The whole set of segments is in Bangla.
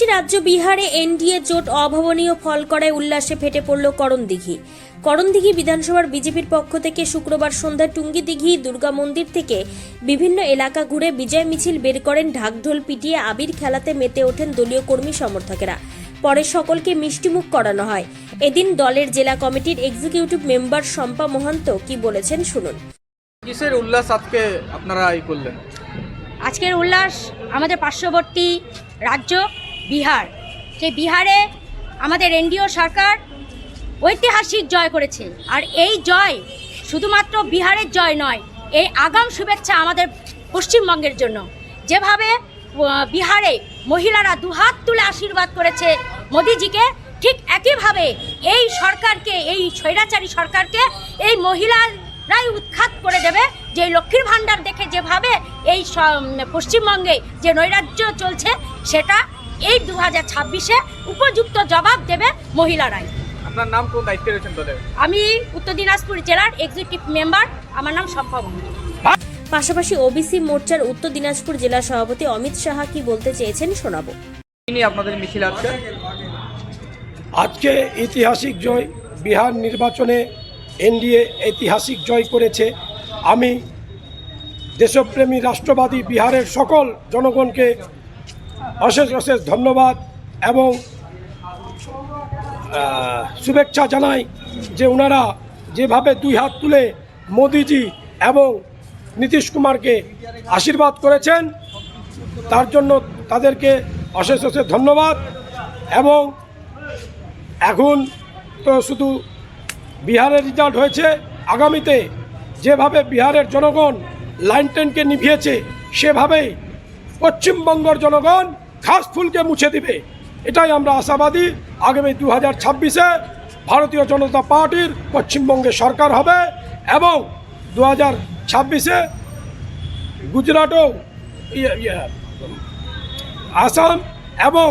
রাজ্য বিহারে এনডিএ জোট অভাবনীয় ফল করায় উল্লাসে ফেটে পড়ল করণদিঘি। করণদিঘি বিধানসভার বিজেপির পক্ষ থেকে শুক্রবার সন্ধ্যায় টুঙ্গিদিঘি দুর্গা মন্দির থেকে বিভিন্ন এলাকা ঘুরে বিজয় মিছিল বের করেন ঢাকঢোল পিটিয়ে আবির খেলাতে মেতে ওঠেন দলীয় কর্মী সমর্থকেরা। পরে সকলকে মিষ্টিমুখ করানো হয়। এদিন দলের জেলা কমিটির এক্সিকিউটিভ মেম্বার শম্পা মহান্ত কি বলেছেন শুনুন। কিসের উল্লাস আজকে আপনারা এই করলেন? আজকের উল্লাস আমাদের পার্শ্ববর্তী রাজ্য বিহার। সেই বিহারে আমাদের এনডিও সরকার ঐতিহাসিক জয় করেছে। আর এই জয় শুধুমাত্র বিহারের জয় নয়, এই আগাম শুভেচ্ছা আমাদের পশ্চিমবঙ্গের জন্য। যেভাবে বিহারে মহিলারা দুহাত তুলে আশীর্বাদ করেছে মোদিজিকে, ঠিক একইভাবে এই সরকারকে, এই স্বৈরাচারী সরকারকে এই মহিলারাই উৎখাত করে দেবে। যে লক্ষ্মীর ভাণ্ডার দেখে যেভাবে এই পশ্চিমবঙ্গে যে নৈরাজ্য চলছে, সেটা এই দু হাজার ছাব্বিশে উপযুক্ত জবাব দেবে মহিলারাই আপনার নাম কোন দায়িত্বে রয়েছেন আমি উত্তর দিনাজপুর জেলার এক্সিকিউটিভ মেম্বার আমার নাম শম্পা বন্ধু পাশাপাশি ওবিসি মোর্চার উত্তর দিনাজপুর জেলা সভাপতি অমিত সাহা কি বলতে চেয়েছেন শোনাবো। আপনাদের মিছিল আছে আজকে ঐতিহাসিক জয় বিহার নির্বাচনে এনডিএ ঐতিহাসিক জয় করেছে। আমি দেশপ্রেমী রাষ্ট্রবাদী বিহারের সকল জনগণকে অশেষ অশেষ ধন্যবাদ এবং শুভেচ্ছা জানাই যে ওনারা যেভাবে দুই হাত তুলে মোদিজি এবং নীতিশ কুমারকে আশীর্বাদ করেছেন, তার জন্য তাদেরকে অশেষ অশেষ ধন্যবাদ এবং এখন তো শুধু বিহারের রেজাল্ট হয়েছে, আগামীতে যেভাবে বিহারের জনগণ লাইন টেনকে নিভিয়েছে, সেভাবেই পশ্চিমবঙ্গের জনগণ ঘাস ফুলকে মুছে দিবে। এটাই আমরা আশাবাদী। আগামী দু হাজার ছাব্বিশে ভারতীয় জনতা পার্টির পশ্চিমবঙ্গে সরকার হবে এবং দু হাজার ছাব্বিশে গুজরাটও ইয়ে- ইয়ে, আসাম এবং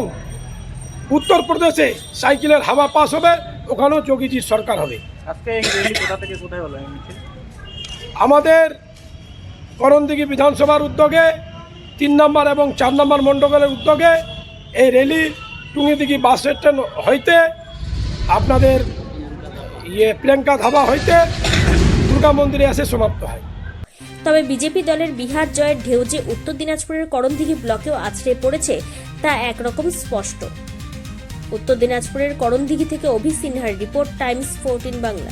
উত্তরপ্রদেশে সাইকেলের হাওয়া পাস হবে ওখানেও যোগীজির সরকার হবে। আমাদের করণদিঘি বিধানসভার উদ্যোগে তিন নম্বর এবং চার নম্বর মণ্ডলের উদ্যোগে এই র্যালি টুঙ্গিদিঘি বাস স্ট্যান্ড হইতে আপনাদের ইয়ে প্রিয়াঙ্কা ধাবা হইতে দুর্গা মন্দিরে এসে সমাপ্ত হয়। তবে বিজেপি দলের বিহার জয়ের ঢেউ যে উত্তর দিনাজপুরের করণদিঘি ব্লকেও আছড়ে পড়েছে, তা একরকম স্পষ্ট। উত্তর দিনাজপুরের করণদিঘি থেকে অভি সিনহার রিপোর্ট, টাইমস ফোরটিন বাংলা।